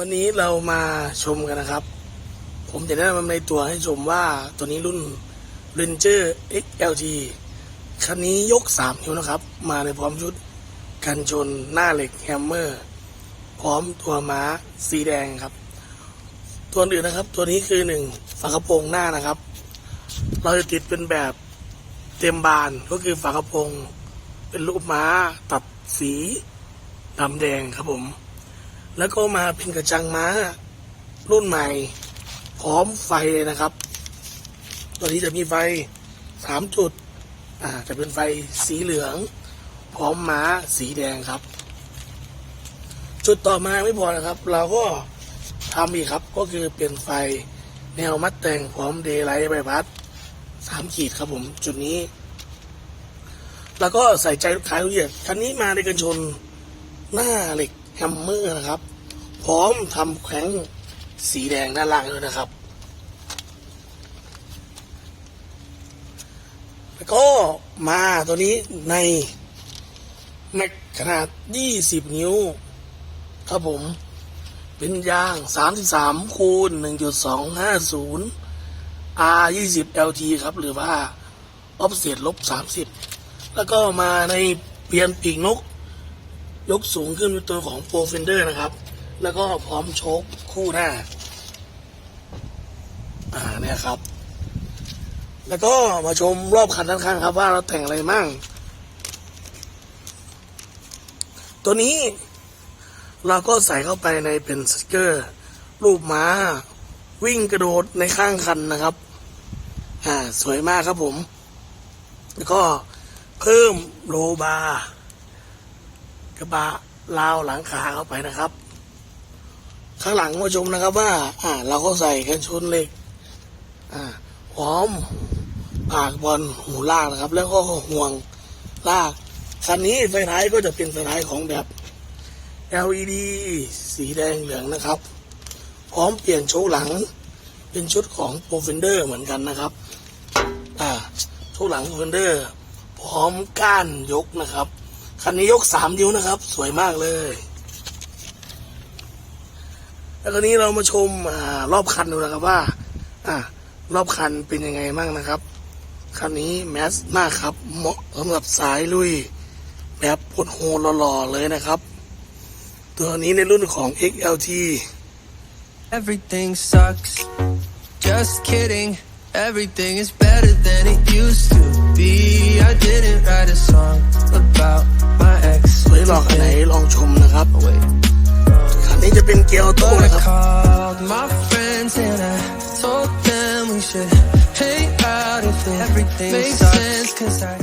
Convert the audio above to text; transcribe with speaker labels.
Speaker 1: วันนี้เรามาชมกันนะครับ ผมจะแนะนำในตัวให้ชมว่าตัวนี้รุ่น Ranger XLT คันนี้ยก 3 นิ้วนะครับ มาในพร้อมชุดกันชนหน้าเหล็กแฮมเมอร์ พร้อมตัวม้าสีแดงครับ ตัวอื่นนะครับ ตัวนี้คือหนึ่งฝากระโปรงหน้านะครับ เราจะติดเป็นแบบเต็มบานก็คือฝากระโปรง เป็นรูปม้าตัดสีดำแดงครับผม แล้วก็มาเป็นกระจังม้า รุ่นใหม่ พร้อมไฟเลยนะครับตัวนี้จะมีไฟสามจุด อ่า จะเป็นไฟสีเหลือง พร้อมม้าสีแดงครับ จุดต่อมาไม่พอนะครับ เราก็ทำอีกครับ ก็คือเปลี่ยนไฟแนวมัดแต่งพร้อมเดย์ไลท์ใบพัดสามขีดครับผมจุดนี้ แล้วก็ใส่ใจลูกค้าทุกอย่างคันนี้มาในกันชนหน้าเหล็ก แฮมเมอร์นะครับ พร้อมทำแข้งสีแดงด้านล่างด้วยนะครับ แล้วก็มาตัวนี้ในแม็กขนาด 20 นิ้ว ครับผม เป็นยาง 33 คูณ 1.250 R 20 LT ครับ หรือว่า offset ลบ 30 แล้วก็มาในเปลี่ยนปีกนก ยกสูงขึ้นเป็นตัวของ Pro Fender นะครับ แล้วก็พร้อมโชคคู่หน้า อ่าเนี่ยครับ แล้วก็มาชมรอบคันด้านข้างครับ ว่าเราแต่งอะไรมั่ง ตัวนี้เราก็ใส่เข้าไปในเป็นสติกเกอร์ รูปม้า วิ่งกระโดดในข้างคันนะครับ อ่า สวยมากครับผม แล้วก็เพิ่มโลบาร์ กระบะลาวหลังขาเข้าไปนะครับ ข้างหลังมาชมนะครับว่า อ่า เราก็ใส่กันชนเหล็ก อ่าพร้อมปากบอลหูลากนะครับ แล้วก็ห่วงลากคันนี้ไฟท้ายก็จะเป็นไฟท้ายของแบบ LED สีแดงเหลืองนะครับ พร้อมเปลี่ยนโชว์หลัง เป็นชุดของ p r o f e n d e r เหมือนกันนะครับ อ่าโชว์หลัง p r o f e n d e r พร้อมก้านยกนะครับ คันนี้ยกสามนิ้วนะครับ สวยมากเลย แล้วคราวนี้เรามาชมอารอบคันดูนะครับว่า อ่ารอบคันเป็นยังไงบ้างนะครับ คันนี้แมสมากครับ เหมาะสำหรับสายลุย แบบปวดโหหล่อๆเลยนะครับ ตัวนี้ในรุ่นของ XLT
Speaker 2: Everything sucks. Just kidding. Everything is better than it used to be. I didn't write a song about my ex.
Speaker 1: สวยหล่อขนาดไหนลองชมนะครับ
Speaker 2: Wait.
Speaker 1: คันนี้จะเป็นเกียร์ออโต้
Speaker 2: But
Speaker 1: นะ
Speaker 2: I
Speaker 1: ครับ
Speaker 2: called my friends and I told them we should hang out if it everything makes sense. Cause I